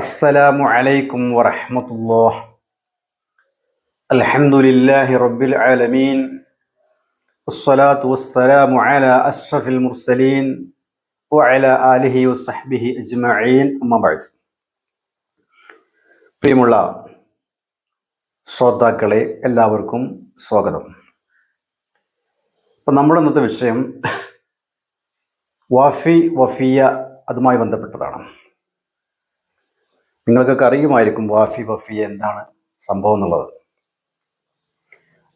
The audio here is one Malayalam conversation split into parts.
അസ്സലാമു അലൈക്കും വറഹമത്തുല്ലാ അൽഹംദുലില്ലാഹി റബ്ബിൽ ആലമീൻ. വസ്സലാത്തു വസ്സലാമു അലാ അഷ്റഫിൽ മുർസലീൻ വഅല ആലിഹി വസ്സഹ്ബിഹി അജ്മഈൻ. അമ്മ ബഅദ്. പ്രിയമുള്ള ശ്രോതാക്കളെ എല്ലാവർക്കും സ്വാഗതം. അപ്പം നമ്മുടെ ഇന്നത്തെ വിഷയം വാഫി വഫിയ അതുമായി ബന്ധപ്പെട്ടതാണ്. നിങ്ങൾക്കൊക്കെ അറിയുമായിരിക്കും വാഫി വഫി എന്താണ് സംഭവം എന്നുള്ളത്.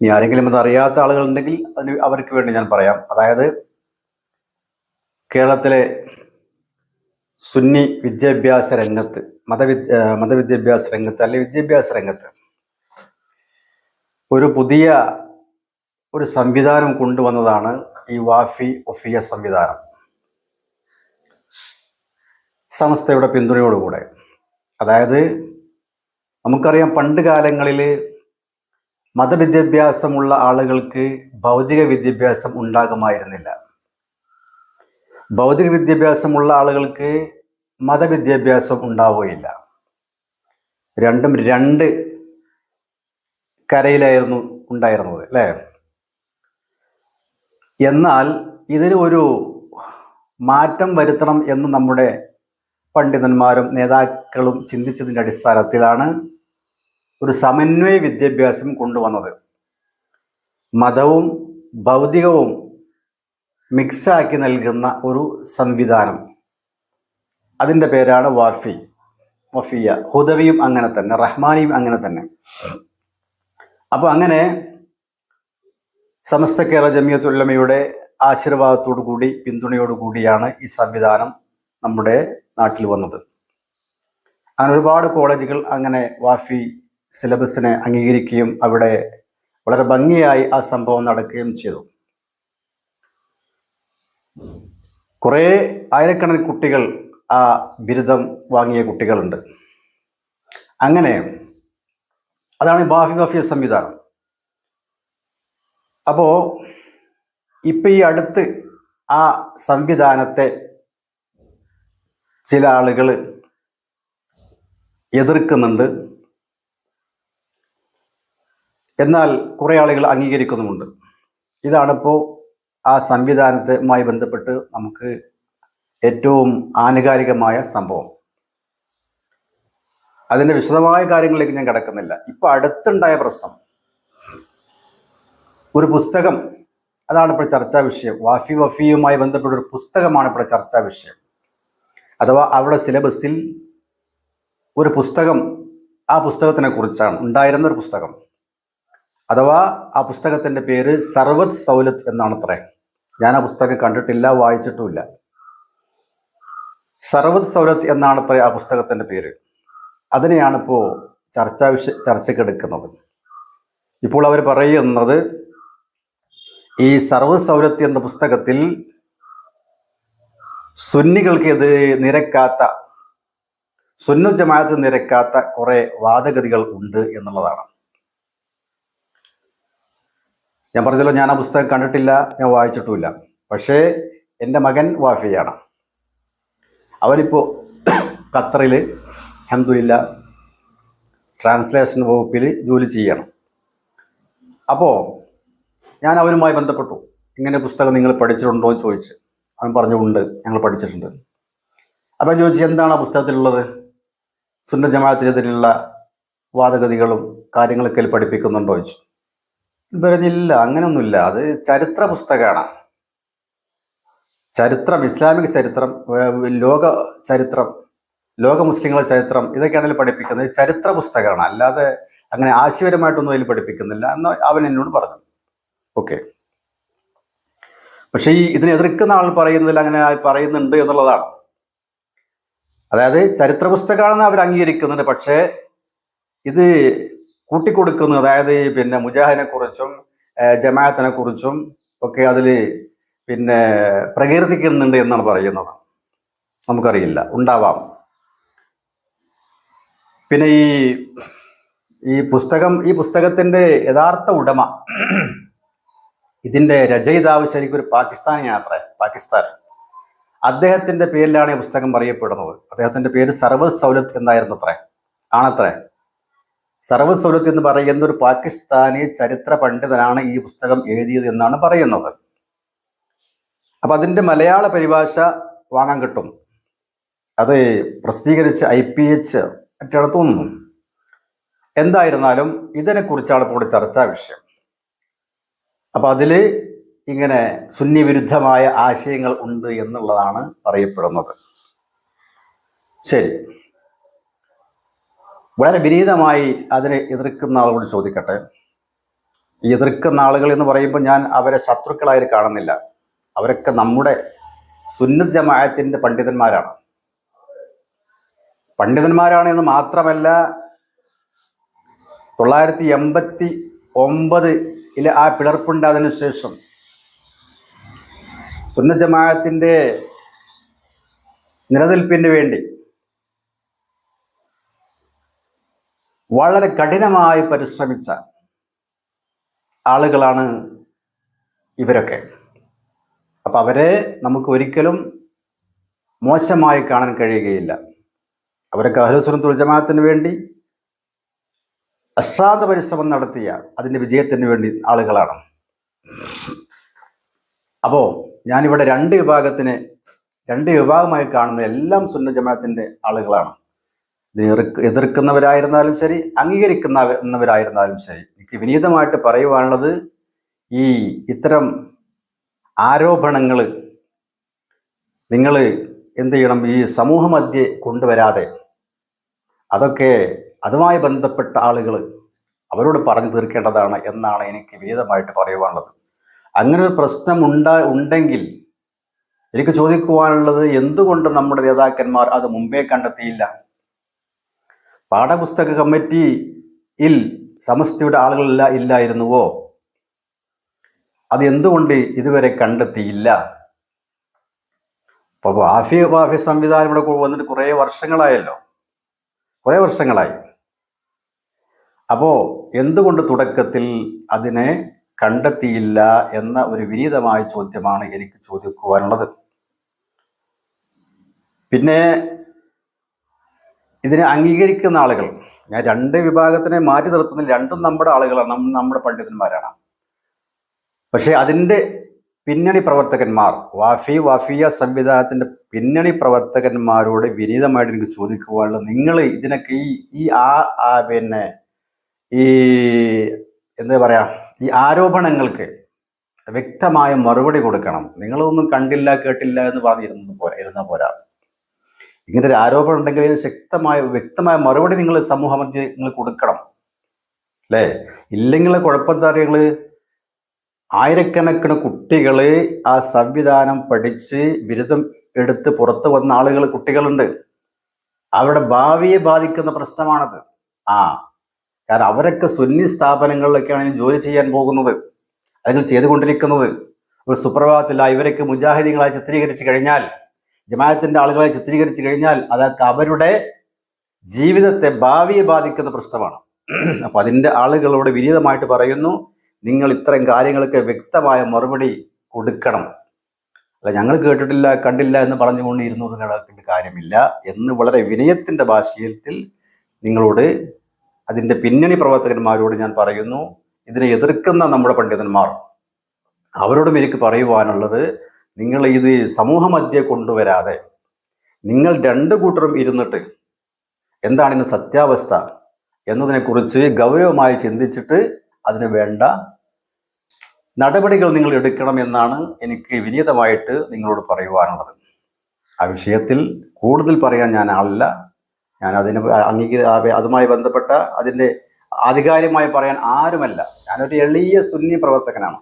ഇനി ആരെങ്കിലും അത് അറിയാത്ത ആളുകളുണ്ടെങ്കിൽ അതിന് അവർക്ക് വേണ്ടി ഞാൻ പറയാം. അതായത് കേരളത്തിലെ സുന്നി വിദ്യാഭ്യാസ രംഗത്ത് മതവിദ് മതവിദ്യാഭ്യാസ രംഗത്ത് അല്ലെ വിദ്യാഭ്യാസ രംഗത്ത് ഒരു പുതിയ ഒരു സംവിധാനം കൊണ്ടുവന്നതാണ് ഈ വാഫി ഒഫിയ സംവിധാനം. സംസ്ഥയുടെ പിന്തുണയോടുകൂടെ. അതായത് നമുക്കറിയാം പണ്ട് കാലങ്ങളിൽ മതവിദ്യാഭ്യാസമുള്ള ആളുകൾക്ക് ഭൗതിക വിദ്യാഭ്യാസം ഉണ്ടാകുമായിരുന്നില്ല. ഭൗതിക വിദ്യാഭ്യാസമുള്ള ആളുകൾക്ക് മതവിദ്യാഭ്യാസം ഉണ്ടാവുകയില്ല. രണ്ടും രണ്ട് കരയിലായിരുന്നു ഉണ്ടായിരുന്നത് അല്ലേ? എന്നാൽ ഇതിന് ഒരു മാറ്റം വരുത്തണം എന്ന് നമ്മുടെ പണ്ഡിതന്മാരും നേതാക്കളും ചിന്തിച്ചതിന്റെ അടിസ്ഥാനത്തിലാണ് ഒരു സമന്വയ വിദ്യാഭ്യാസം കൊണ്ടുവന്നത്. മതവും ഭൗതികവും മിക്സാക്കി നൽകുന്ന ഒരു സംവിധാനം. അതിന്റെ പേരാണ് വാർഫി. വഫിയ. ഹുദവിയും അങ്ങനെ തന്നെ റഹ്മാനിയും അങ്ങനെ തന്നെ. അപ്പോൾ അങ്ങനെ സമസ്ത കേരള ജമിയത്തുല്ലമയുടെ ആശീർവാദത്തോടു കൂടി പിന്തുണയോടു കൂടിയാണ് ഈ സംവിധാനം നമ്മുടെ നാട്ടിൽ വന്നത്. അങ്ങനെ ഒരുപാട് കോളേജുകൾ അങ്ങനെ വാഫി സിലബസിനെ അംഗീകരിക്കുകയും അവിടെ വളരെ ഭംഗിയായി ആ സംഭവം നടക്കുകയും ചെയ്തു. കുറേ ആയിരക്കണക്കിന് കുട്ടികൾ ആ ബിരുദം വാങ്ങിയ കുട്ടികളുണ്ട്. അങ്ങനെ അതാണ് ബാഫി വാഫിയ സംവിധാനം. അപ്പോൾ ഇപ്പം ഈ അടുത്ത് ആ സംവിധാനത്തെ ചില ആളുകൾ എതിർക്കുന്നുണ്ട്. എന്നാൽ കുറേ ആളുകൾ അംഗീകരിക്കുന്നുമുണ്ട്. ഇതാണിപ്പോൾ ആ സംവിധാനത്തുമായി ബന്ധപ്പെട്ട് നമുക്ക് ഏറ്റവും ആനുകാലികമായ സംഭവം. അതിന്റെ വിശദമായ കാര്യങ്ങളിലേക്ക് ഞാൻ കിടക്കുന്നില്ല. ഇപ്പൊ അടുത്തുണ്ടായ പ്രശ്നം. ഒരു പുസ്തകം അതാണ് ഇപ്പോൾ ചർച്ചാ വിഷയം. വാഫി വഫിയുമായി ബന്ധപ്പെട്ട ഒരു പുസ്തകമാണ് ഇപ്പോൾ ചർച്ചാ വിഷയം. അഥവാ അവരുടെ സിലബസിൽ ഒരു പുസ്തകം ആ പുസ്തകത്തിനെ കുറിച്ചാണ് ഉണ്ടായിരുന്ന ഒരു പുസ്തകം. അഥവാ ആ പുസ്തകത്തിന്റെ പേര് സർവത് സൗലത്ത് എന്നാണ് അത്രേ ഞാൻ ആ പുസ്തകം കണ്ടിട്ടില്ല വായിച്ചിട്ടുമില്ല. സർവത് സൗലത്ത് എന്നാണ് അത്ര ആ പുസ്തകത്തിന്റെ പേര്. അതിനെയാണിപ്പോൾ ചർച്ചാ വിഷയ ചർച്ചയ്ക്കെടുക്കുന്നത് ഇപ്പോൾ അവർ പറയുന്നത് ഈ സർവത് സൗലത്ത് എന്ന പുസ്തകത്തിൽ സുന്നികൾക്കെതിരെ നിരക്കാത്ത സുന്നു ജമാഅത്ത് നിരക്കാത്ത കുറെ വാദഗതികൾ ഉണ്ട് എന്നുള്ളതാണ്. ഞാൻ പറഞ്ഞല്ലോ ഞാൻ ആ പുസ്തകം കണ്ടിട്ടില്ല ഞാൻ വായിച്ചിട്ടുമില്ല. പക്ഷേ എന്റെ മകൻ വാഫിയാണ്. അവനിപ്പോൾ ഖത്തറിൽ അഹമ്മദില്ല ട്രാൻസ്ലേഷൻ വകുപ്പിൽ ജോലി ചെയ്യണം. അപ്പോൾ ഞാൻ അവനുമായി ബന്ധപ്പെട്ടു. ഇങ്ങനെ പുസ്തകം നിങ്ങൾ പഠിച്ചിട്ടുണ്ടോ എന്ന് ചോദിച്ച്. അവൻ പറഞ്ഞു ഉണ്ട് ഞങ്ങൾ പഠിച്ചിട്ടുണ്ട്. അപ്പം ചോദിച്ചു എന്താണ് ആ പുസ്തകത്തിലുള്ളത്? സുന്ന ജമാഅത്തിനെതിരെയുള്ള വാദഗതികളും കാര്യങ്ങളൊക്കെ പഠിപ്പിക്കുന്നുണ്ടോ? ചോദിച്ചു. പറഞ്ഞില്ല അങ്ങനെയൊന്നുമില്ല. അത് ചരിത്ര പുസ്തകമാണ്. ചരിത്രം ഇസ്ലാമിക ചരിത്രം ലോക ചരിത്രം ലോക മുസ്ലിങ്ങളുടെ ചരിത്രം ഇതൊക്കെയാണ് അതിൽ പഠിപ്പിക്കുന്നത്. ചരിത്ര പുസ്തകമാണ്. അല്ലാതെ അങ്ങനെ ആശയപരമായിട്ടൊന്നും അതിൽ പഠിപ്പിക്കുന്നില്ല. എന്ന് അവൻ എന്നോട് പറഞ്ഞു. ഓക്കെ. പക്ഷേ ഈ ഇതിനെ എതിർക്കുന്ന ആൾ പറയുന്നതിൽ അങ്ങനെ പറയുന്നുണ്ട് എന്നുള്ളതാണ്. അതായത് ചരിത്ര പുസ്തകമാണെന്ന് അവർ അംഗീകരിക്കുന്നുണ്ട്. പക്ഷേ ഇത് കൂട്ടിക്കൊടുക്കുന്നു. അതായത് പിന്നെ മുജാഹിനെ കുറിച്ചും ജമാഅത്തിനെ കുറിച്ചും ഒക്കെ അതിൽ പിന്നെ പ്രകീർത്തിക്കുന്നുണ്ട് എന്നാണ് പറയുന്നത്. നമുക്കറിയില്ല. ഉണ്ടാവാം. പിന്നെ ഈ ഈ പുസ്തകം ഈ പുസ്തകത്തിന്റെ യഥാർത്ഥ ഉടമ ഇതിന്റെ രചയിതാവ് ശരിക്കും ഒരു പാകിസ്ഥാനിയാണ് അത്ര പാകിസ്ഥാൻ. അദ്ദേഹത്തിന്റെ പേരിലാണ് ഈ പുസ്തകം പറയപ്പെടുന്നത് അദ്ദേഹത്തിന്റെ പേര് സർവത് സൗലത്ത് എന്നായിരുന്നു അത്രേ ആണത്രേ. സർവത് സൗലത്ത് എന്ന് പറയുന്ന ഒരു പാകിസ്ഥാനി ചരിത്ര പണ്ഡിതനാണ് ഈ പുസ്തകം എഴുതിയത് എന്നാണ് പറയുന്നത്. അപ്പൊ അതിന്റെ മലയാള പരിഭാഷ വാങ്ങാൻ കിട്ടും. അത് പ്രസിദ്ധീകരിച്ച് ഐ പി എച്ച് മറ്റാണ് തോന്നുന്നു എന്തായിരുന്നാലും ഇതിനെക്കുറിച്ചാണ് ഇപ്പോൾ ചർച്ചാ വിഷയം. അപ്പൊ അതിൽ ഇങ്ങനെ സുന്നി വിരുദ്ധമായ ആശയങ്ങൾ ഉണ്ട് എന്നുള്ളതാണ് പറയപ്പെടുന്നത്. ശരി. വളരെ വിനീതമായി അതിനെ എതിർക്കുന്ന ആളോട് ചോദിക്കട്ടെ. എതിർക്കുന്ന ആളുകൾ എന്ന് പറയുമ്പോൾ ഞാൻ അവരെ ശത്രുക്കളായി കാണുന്നില്ല. അവരൊക്കെ നമ്മുടെ സുന്നജമായത്തിന്റെ പണ്ഡിതന്മാരാണ്. പണ്ഡിതന്മാരാണ് എന്ന് മാത്രമല്ല തൊള്ളായിരത്തി എൺപത്തി ഒമ്പതിലെ ആ പിളർപ്പുണ്ടായതിനു ശേഷം സുന്ന ജമാഅത്തിന്റെ നിലനിൽപ്പിന് വേണ്ടി വളരെ കഠിനമായി പരിശ്രമിച്ച ആളുകളാണ് ഇവരൊക്കെ. അപ്പം അവരെ നമുക്ക് ഒരിക്കലും മോശമായി കാണാൻ കഴിയുകയില്ല. അവരൊക്കെ അഹ്ലുസുനത്തുൽ ജമാഅത്തിന് വേണ്ടി അശ്രാന്ത പരിശ്രമം നടത്തിയ അതിന്റെ വിജയത്തിന് വേണ്ടി ആളുകളാണ്. അപ്പോൾ ഞാനിവിടെ രണ്ട് വിഭാഗത്തിന് രണ്ട് വിഭാഗമായി കാണുന്ന എല്ലാം സുന്ന ജമാഅത്തിന്റെ ആളുകളാണ്. എതിർക്കുന്നവരായിരുന്നാലും ശരി അംഗീകരിക്കുന്നവരായിരുന്നാലും ശരി. എനിക്ക് വിനീതമായിട്ട് പറയുവാനുള്ളത് ഈ ഇത്തരം ആരോപണങ്ങൾ നിങ്ങൾ എന്ത് ചെയ്യണം? ഈ സമൂഹമധ്യേ കൊണ്ടുവരാതെ അതൊക്കെ അതുമായി ബന്ധപ്പെട്ട ആളുകൾ അവരോട് പറഞ്ഞു തീർക്കേണ്ടതാണ് എന്നാണ് എനിക്ക് വിഹിതമായിട്ട് പറയുവാനുള്ളത്. അങ്ങനെ ഒരു പ്രശ്നം ഉണ്ടാ ഉണ്ടെങ്കിൽ എനിക്ക് ചോദിക്കുവാനുള്ളത് എന്തുകൊണ്ട് നമ്മുടെ നേതാക്കന്മാർ അത് മുമ്പേ കണ്ടെത്തിയില്ല? പാഠപുസ്തക കമ്മിറ്റിയിൽ സമസ്തയുടെ ആളുകളില്ല ഇല്ലായിരുന്നുവോ? അത് എന്തുകൊണ്ട് ഇതുവരെ കണ്ടെത്തിയില്ല? അപ്പോൾ വാഫി വാഫി സംവിധാനം ഇവിടെ വന്നിട്ട് കുറേ വർഷങ്ങളായല്ലോ. കുറേ വർഷങ്ങളായി. അപ്പോ എന്തുകൊണ്ട് തുടക്കത്തിൽ അതിനെ കണ്ടെത്തിയില്ല എന്ന ഒരു വിനീതമായ ചോദ്യമാണ് എനിക്ക് ചോദിക്കുവാനുള്ളത്. പിന്നെ ഇതിനെ അംഗീകരിക്കുന്ന ആളുകൾ ഞാൻ രണ്ട് വിഭാഗത്തിനെ മാറ്റി നിർത്തുന്നില്ല രണ്ടും നമ്മുടെ ആളുകളാണ് നമ്മ- നമ്മുടെ പണ്ഡിതന്മാരാണ്. പക്ഷേ അതിന്റെ പിന്നണി പ്രവർത്തകന്മാർ വാഫി വാഫിയ സംവിധാനത്തിന്റെ പിന്നണി പ്രവർത്തകന്മാരോട് വിനീതമായിട്ട് എനിക്ക് ചോദിക്കുവാനുള്ളത് നിങ്ങൾ ഇതിനൊക്കെ ഈ ഈ ആ പിന്നെ ഈ എന്താ പറയുക ഈ ആരോപണങ്ങൾക്ക് വ്യക്തമായ മറുപടി കൊടുക്കണം. നിങ്ങളൊന്നും കണ്ടില്ല കേട്ടില്ല എന്ന് പറഞ്ഞിരുന്നത് പോരാ ഇരുന്ന പോരാ. ഇങ്ങനെ ഒരു ആരോപണം ഉണ്ടെങ്കിൽ ശക്തമായ വ്യക്തമായ മറുപടി നിങ്ങൾ സമൂഹ നിങ്ങൾ കൊടുക്കണം. അല്ലേ? ഇല്ലെങ്കിൽ കുഴപ്പം എന്താ നിങ്ങൾ ആയിരക്കണക്കിന് കുട്ടികൾ ആ സംവിധാനം പഠിച്ച് ബിരുദം എടുത്ത് പുറത്തു വന്ന ആളുകൾ കുട്ടികളുണ്ട്. അവരുടെ ഭാവിയെ ബാധിക്കുന്ന പ്രശ്നമാണത്. ആ കാരണം അവരൊക്കെ സുന്നി സ്ഥാപനങ്ങളിലൊക്കെയാണ് ജോലി ചെയ്യാൻ പോകുന്നത് അല്ലെങ്കിൽ ചെയ്തുകൊണ്ടിരിക്കുന്നത്. ഒരു സുപ്രഭാതത്തില്ല ഇവരൊക്കെ മുജാഹിദീങ്ങളായി ചിത്രീകരിച്ചു കഴിഞ്ഞാൽ ജമാഅത്തിന്റെ ആളുകളെ ചിത്രീകരിച്ചു കഴിഞ്ഞാൽ അതൊക്കെ അവരുടെ ജീവിതത്തെ ഭാവിയെ ബാധിക്കുന്ന പ്രശ്നമാണ്. അപ്പൊ അതിന്റെ ആളുകളോട് വിനീതമായിട്ട് പറയുന്നു നിങ്ങൾ ഇത്തരം കാര്യങ്ങൾക്ക് വ്യക്തമായ മറുപടി കൊടുക്കണം. അല്ല ഞങ്ങൾ കേട്ടിട്ടില്ല കണ്ടില്ല എന്ന് പറഞ്ഞുകൊണ്ട് ഇരുന്നത് കിടക്കേണ്ട കാര്യമില്ല എന്ന് വളരെ വിനയത്തിന്റെ ഭാഷയിൽ നിങ്ങളോട് അതിന്റെ പിന്നണി പ്രവർത്തകന്മാരോട് ഞാൻ പറയുന്നു ഇതിനെ എതിർക്കുന്ന നമ്മുടെ പണ്ഡിതന്മാർ അവരോടും എനിക്ക് പറയുവാനുള്ളത് നിങ്ങൾ ഇത് സമൂഹ മധ്യേ കൊണ്ടുവരാതെ നിങ്ങൾ രണ്ടു കൂട്ടരും ഇരുന്നിട്ട് എന്താണ് ഇന്ന് സത്യാവസ്ഥ എന്നതിനെക്കുറിച്ച് ഗൗരവമായി ചിന്തിച്ചിട്ട് അതിന് വേണ്ട നടപടികൾ നിങ്ങൾ എടുക്കണം എന്നാണ് എനിക്ക് വിനീതമായിട്ട് നിങ്ങളോട് പറയുവാനുള്ളത്. ആ വിഷയത്തിൽ കൂടുതൽ പറയാൻ ഞാൻ ആളില്ല. ഞാൻ അതിന് അംഗീക അതുമായി ബന്ധപ്പെട്ട അതിന്റെ ആധികാരികമായി പറയാൻ ആരുമല്ല. ഞാനൊരു എളിയ സുന്നി പ്രവർത്തകനാണ്.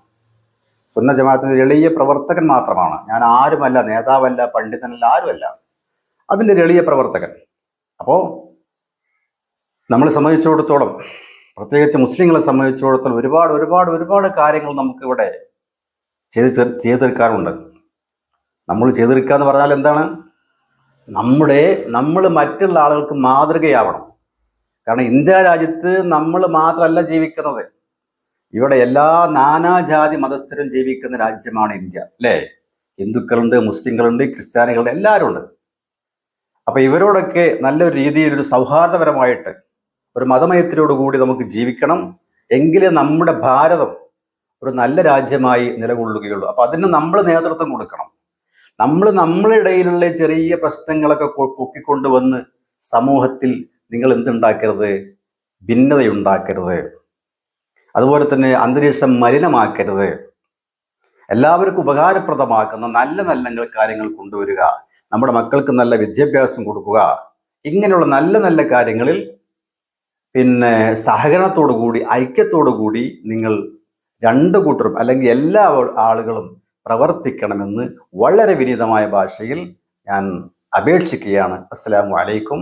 സുന്ന ജമാഅത്തിന്റെ ഒരു എളിയ പ്രവർത്തകൻ മാത്രമാണ്. ഞാൻ ആരുമല്ല നേതാവല്ല പണ്ഡിതനല്ല ആരുമല്ല. അതിന്റെ ഒരു എളിയ പ്രവർത്തകൻ. അപ്പോൾ നമ്മളെ സംബന്ധിച്ചിടത്തോളം പ്രത്യേകിച്ച് മുസ്ലിങ്ങളെ സംബന്ധിച്ചിടത്തോളം ഒരുപാട് ഒരുപാട് ഒരുപാട് കാര്യങ്ങൾ നമുക്കിവിടെ ചെയ്ത് ചെയ്തെടുക്കാറുണ്ട് നമ്മൾ ചെയ്തെടുക്കുക എന്ന് പറഞ്ഞാൽ എന്താണ്? നമ്മുടെ നമ്മൾ മറ്റുള്ള ആളുകൾക്ക് മാതൃകയാവണം. കാരണം ഇന്ത്യ രാജ്യത്ത് നമ്മൾ മാത്രമല്ല ജീവിക്കുന്നത്. ഇവിടെ എല്ലാ നാനാജാതി മതസ്ഥരും ജീവിക്കുന്ന രാജ്യമാണ് ഇന്ത്യ അല്ലേ? ഹിന്ദുക്കളുണ്ട് മുസ്ലിങ്ങളുണ്ട് ക്രിസ്ത്യാനികളുണ്ട് എല്ലാവരും ഉണ്ട് അപ്പം ഇവരോടൊക്കെ നല്ലൊരു രീതിയിൽ ഒരു സൗഹാർദ്ദപരമായിട്ട് ഒരു മതമയത്തിനോടുകൂടി നമുക്ക് ജീവിക്കണം. എങ്കിലേ നമ്മുടെ ഭാരതം ഒരു നല്ല രാജ്യമായി നിലകൊള്ളുകയുള്ളൂ. അപ്പോൾ അതിന് നമ്മൾ നേതൃത്വം കൊടുക്കണം. നമ്മൾ നമ്മളിടയിലുള്ള ചെറിയ പ്രശ്നങ്ങളൊക്കെ പൊക്കിക്കൊണ്ടുവന്ന് സമൂഹത്തിൽ നിങ്ങൾ എന്തുണ്ടാക്കരുത്? ഭിന്നതയുണ്ടാക്കരുത്. അതുപോലെ തന്നെ അന്തരീക്ഷം മലിനമാക്കരുത്. എല്ലാവർക്കും ഉപകാരപ്രദമാക്കുന്ന നല്ല നല്ല കാര്യങ്ങൾ കൊണ്ടുവരിക. നമ്മുടെ മക്കൾക്ക് നല്ല വിദ്യാഭ്യാസം കൊടുക്കുക. ഇങ്ങനെയുള്ള നല്ല നല്ല കാര്യങ്ങളിൽ പിന്നെ സഹകരണത്തോടു കൂടി ഐക്യത്തോടു കൂടി നിങ്ങൾ രണ്ടു കൂട്ടരും അല്ലെങ്കിൽ എല്ലാ ആളുകളും പ്രവർത്തിക്കണമെന്ന് വളരെ വിനീതമായ ഭാഷയിൽ ഞാൻ അപേക്ഷിക്കുകയാണ്. അസ്സലാമു അലൈക്കും